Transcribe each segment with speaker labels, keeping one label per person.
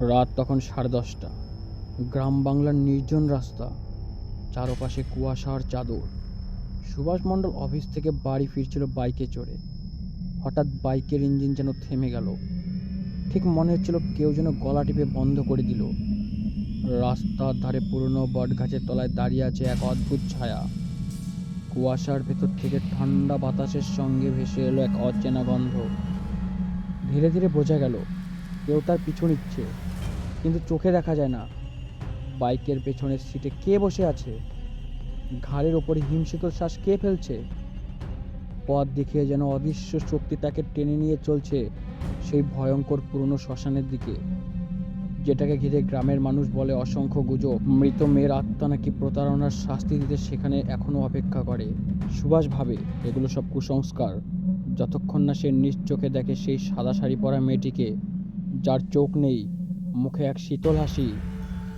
Speaker 1: রাত তখন সাড়ে দশটা। গ্রাম বাংলার নির্জন রাস্তা, চারপাশে কুয়াশার চাদর। সুভাষ মণ্ডল অফিস থেকে বাড়ি ফিরছিল বাইকে চড়ে। হঠাৎ বাইকের ইঞ্জিন যেন থেমে গেল। ঠিক মনে হচ্ছিল কেউ যেন গলা টিপে বন্ধ করে দিল। রাস্তার ধারে পুরনো বটগাছের তলায় দাঁড়িয়ে আছে এক অদ্ভুত ছায়া। কুয়াশার ভেতর থেকে ঠান্ডা বাতাসের সঙ্গে ভেসে এলো এক অচেনা গন্ধ। ধীরে ধীরে বোঝা গেল কেউ তার পিছু নিচ্ছে, কিন্তু চোখে দেখা যায় না। বাইকের পেছনের সিটে কে বসে আছে? ঘাড়ের ওপরে হিমশীতল শ্বাস কে ফেলছে? পথ দেখিয়ে যেন অদৃশ্য শক্তি তাকে টেনে নিয়ে চলছে সেই ভয়ঙ্কর পুরনো শ্মশানের দিকে, যেটাকে ঘিরে গ্রামের মানুষ বলে অসংখ্য গুজব। মৃত মেয়ের আত্মা নাকি প্রতারণার শাস্তি দিতে সেখানে এখনও অপেক্ষা করে? সুভাষ ভাবে, এগুলো সব কুসংস্কার। যতক্ষণ না সে নিজ চোখে দেখে সেই সাদা শাড়ি পরা মেয়েটিকে যার চোখ নেই, মুখে এক শীতল হাসি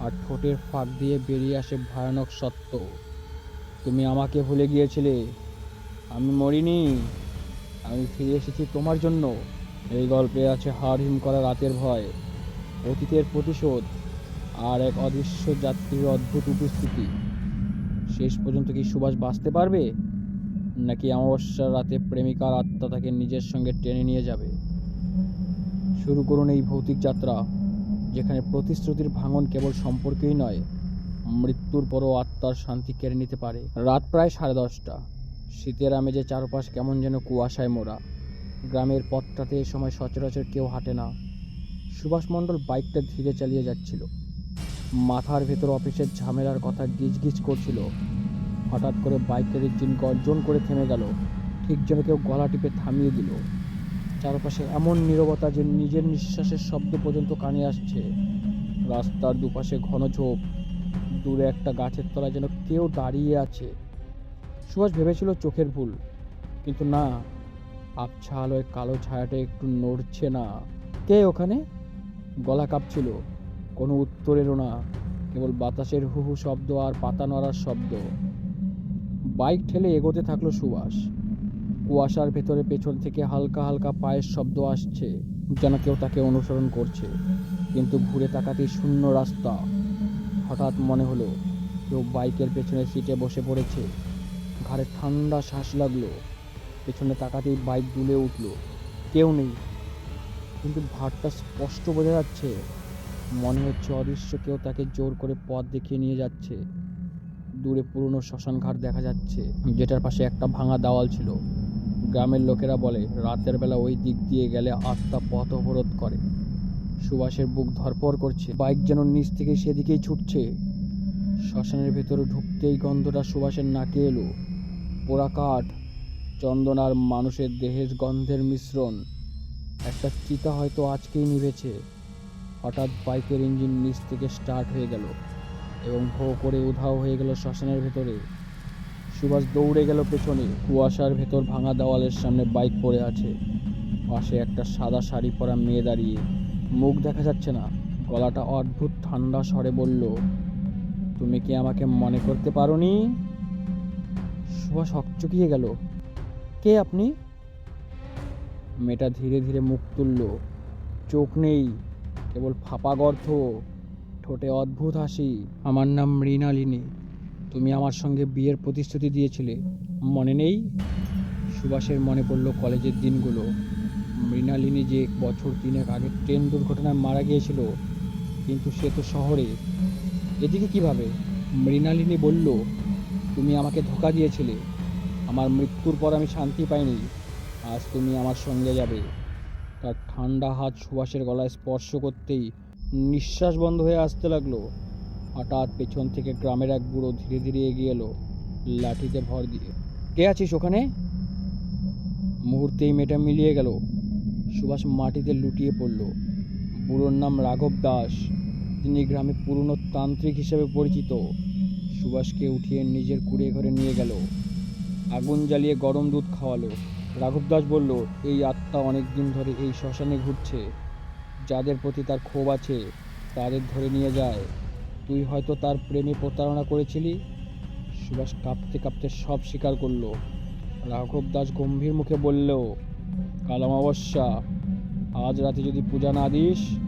Speaker 1: আর ঠোঁটের ফাঁক দিয়ে বেরিয়ে আসে ভয়ানক সত্য। তুমি আমাকে ভুলে গিয়েছিলে। আমি মরিনি। আমি ফিরে এসেছি তোমার জন্য। এই গল্পে আছে হাড় হিম করা রাতের ভয়, অতীতের প্রতিশোধ আর এক অদৃশ্য যাত্রীর অদ্ভুত উপস্থিতি। শেষ পর্যন্ত কি সুভাষ বাঁচতে পারবে? নাকি অমাবস্যার রাতে প্রেমিকার আত্মা তাকে নিজের সঙ্গে টেনে নিয়ে যাবে? শুরু করুন এই ভৌতিক যাত্রা, যেখানে প্রতিশ্রুতির ভাঙন কেবল সম্পর্কেই নয়, মৃত্যুর পরও আত্মার শান্তি কেড়ে নিতে পারে। রাত প্রায় সাড়ে দশটা। শীতের আমেজে চারপাশ কেমন যেন কুয়াশায় মোড়া। গ্রামের পথটাতে এ সময় সচরাচর কেউ হাঁটে না। সুভাষ মণ্ডল বাইকটা ধীরে চালিয়ে যাচ্ছিল। মাথার ভেতর অফিসের ঝামেলার কথা গিজগিজ করছিল। হঠাৎ করে বাইকের ইঞ্জিন গর্জন করে থেমে গেল। ঠিক যেন কেউ গলা টিপে থামিয়ে দিল। চারপাশে এমন নীরবতা যে নিজের নিঃশ্বাসের শব্দ পর্যন্ত কানে আসছে। রাস্তার দুপাশে ঘন ঝোপ, দূরে একটা গাছের তলায় যেন কেউ দাঁড়িয়ে আছে। সুভাষ ভেবেছিল চোখের ভুল, কিন্তু না আবছা আলোয় কালো ছায়াটা একটু নড়ছে না। কে ওখানে? গলা কাঁপছিল, কোনো উত্তর এলো না, কেবল বাতাসের হু হু শব্দ আর পাতা নড়ার শব্দ। বাইক ঠেলে এগোতে থাকল সুভাষ। কুয়াশার ভেতরে পেছন থেকে হালকা হালকা পায়ের শব্দ আসছে, যেন কেউ তাকে অনুসরণ করছে। কিন্তু ঘুরে তাকাতেই শূন্য রাস্তা। হঠাৎ মনে হলো, কেউ বাইকের পেছনে সিটে বসে পড়েছে। ঘাড়ে ঠান্ডা শ্বাস লাগল। পেছনে তাকাতেই বাইক দুলে উঠল। কেউ নেই। কিন্তু ভারটা স্পষ্ট বোঝা যাচ্ছে। মনে হচ্ছে অদৃশ্য কেউ তাকে জোর করে পথ দেখিয়ে নিয়ে যাচ্ছে। দূরে পুরনো শ্মশান ঘাট দেখা যাচ্ছে, যেটার পাশে একটা ভাঙা দেওয়াল ছিল। গ্রামের লোকেরা বলে, রাতের বেলা ওই দিক দিয়ে গেলে আত্মা পথ অবরোধ করে। সুভাষের বুক ধরপড় করছে। বাইক যেন নিচ থেকে সেদিকেই ছুটছে। শ্মশানের ভেতরে ঢুকতেই গন্ধটা সুভাষের নাকে এলো। পোড়া কাঠ, চন্দন আর মানুষের দেহের গন্ধের মিশ্রণ। একটা চিতা হয়তো আজকেই নিভেছে। হঠাৎ বাইকের ইঞ্জিন নিচ থেকে স্টার্ট হয়ে গেল এবং ভো করে উধাও হয়ে গেল শ্মশানের ভেতরে। সুভাষ দৌড়ে গেল পেছনে কুয়াশার ভেতর ভাঙা দেওয়ালের সামনে বাইক পড়ে আছে। পাশে একটা সাদা শাড়ি পরা মেয়ে দাঁড়িয়ে। মুখ দেখা যাচ্ছে না। গলাটা অদ্ভুত ঠান্ডা স্বরে বলল, তুমি কি আমাকে মনে করতে পারো নি সুভাষ হকচকিয়ে গেল, কে আপনি? মেয়েটা ধীরে ধীরে মুখ তুলল, চোখ নেই, কেবল ফাঁপা গর্থ ঠোঁটে অদ্ভুত হাসি। আমার নাম মৃণালিনী। তুমি আমার সঙ্গে বিয়ের প্রতিশ্রুতি দিয়েছিলে। মনে নেই? সুভাষের মনে পড়ল কলেজের দিনগুলো। মৃণালিনী যে বছর তিনেক আগে ট্রেন দুর্ঘটনায় মারা গিয়েছিল, কিন্তু সে তো শহরে। এদিকে কীভাবে? মৃণালিনী বলল, তুমি আমাকে ধোকা দিয়েছিলে। আমার মৃত্যুর পর আমি শান্তি পাইনি। আজ তুমি আমার সঙ্গে যাবে। তার ঠান্ডা হাত সুভাষের গলায় স্পর্শ করতেই নিঃশ্বাস বন্ধ হয়ে আসতে লাগল। হঠাৎ পেছন থেকে গ্রামের এক বুড়ো ধীরে ধীরে এগিয়ে এলো, লাঠিতে ভর দিয়ে। কে আছিস ওখানে? মুহূর্তেই মেয়েটা মিলিয়ে গেল। সুভাষ মাটিতে লুটিয়ে পড়ল। বুড়োর নাম রাঘব দাস। তিনি গ্রামে পুরনো তান্ত্রিক হিসেবে পরিচিত। সুভাষকে উঠিয়ে নিজের কুড়ে ঘরে নিয়ে গেল। আগুন জ্বালিয়ে গরম দুধ খাওয়ালো। রাঘব দাস বলল, এই আত্মা অনেক দিন ধরে এই শ্মশানে ঘুরছে। যাদের প্রতি তার ক্ষোভ আছে, তাদের ধরে নিয়ে যায়। তুই হয়তো তার প্রেমে প্রতারণা করেছিলি। সুভাষ কাঁপতে কাঁপতে সব স্বীকার করল। রাঘব দাস গম্ভীর মুখে বলল, কাল অমাবস্যা, আজ রাতে যদি পূজা না দিস,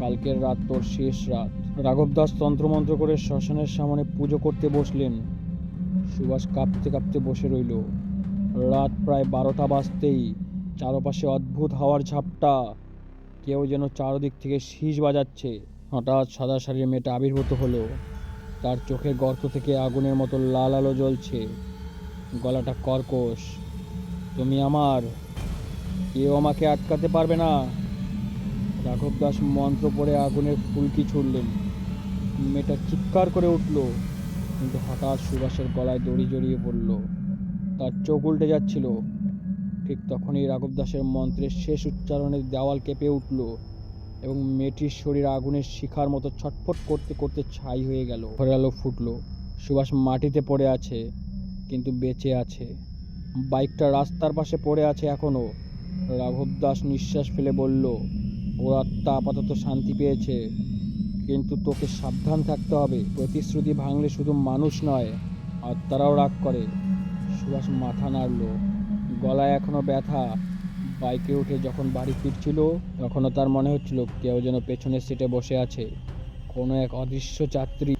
Speaker 1: কালকের রাত তোর শেষ রাত। রাঘব দাস তন্ত্রমন্ত্র করে শ্মশানের সামনে পুজো করতে বসলেন। সুভাষ কাঁপতে কাঁপতে বসে রইল। রাত প্রায় বারোটা বাজতেই চারপাশে অদ্ভুত হাওয়ার ঝাপটা, কেউ যেন চারদিক থেকে শীষ বাজাচ্ছে। হঠাৎ সাদা শাড়ির মেয়েটা আবির্ভূত হলো তার চোখের গর্ত থেকে আগুনের মতো লাল আলো জ্বলছে। গলাটা কর্কশ। তুমি আমার? কেউ আমাকে আটকাতে পারবে না? রাঘব দাস মন্ত্র পড়ে আগুনের ফুলকি ছুড়লেন। মেয়েটা চিৎকার করে উঠল, কিন্তু হঠাৎ সুভাষের গলায় দড়ি জড়িয়ে পড়ল তার চোখ উল্টে যাচ্ছিল। ঠিক তখনই রাঘব দাসের মন্ত্রের শেষ উচ্চারণে দেওয়াল কেঁপে উঠল। এবং মেয়েটির শরীর আগুনের শিখার মতো ছটফট করতে করতে ছাই হয়ে গেল। ঘরে আলো ফুটলো। সুভাষ মাটিতে পড়ে আছে, কিন্তু বেঁচে আছে। বাইকটা রাস্তার পাশে পড়ে আছে এখনও রাঘব দাস নিঃশ্বাস ফেলে বলল, ওর আত্মা আপাতত শান্তি পেয়েছে, কিন্তু তোকে সাবধান থাকতে হবে। প্রতিশ্রুতি ভাঙলে শুধু মানুষ নয়, আত্মারাও রাগ করে। সুভাষ মাথা নাড়ল। গলায় এখনও ব্যথা। বাইকে উঠে যখন বাড়ি ফিরছিল, তখনও তার মনে হচ্ছিল কেউ যেন পেছনের সিটে বসে আছে। কোনো এক অদৃশ্য যাত্রী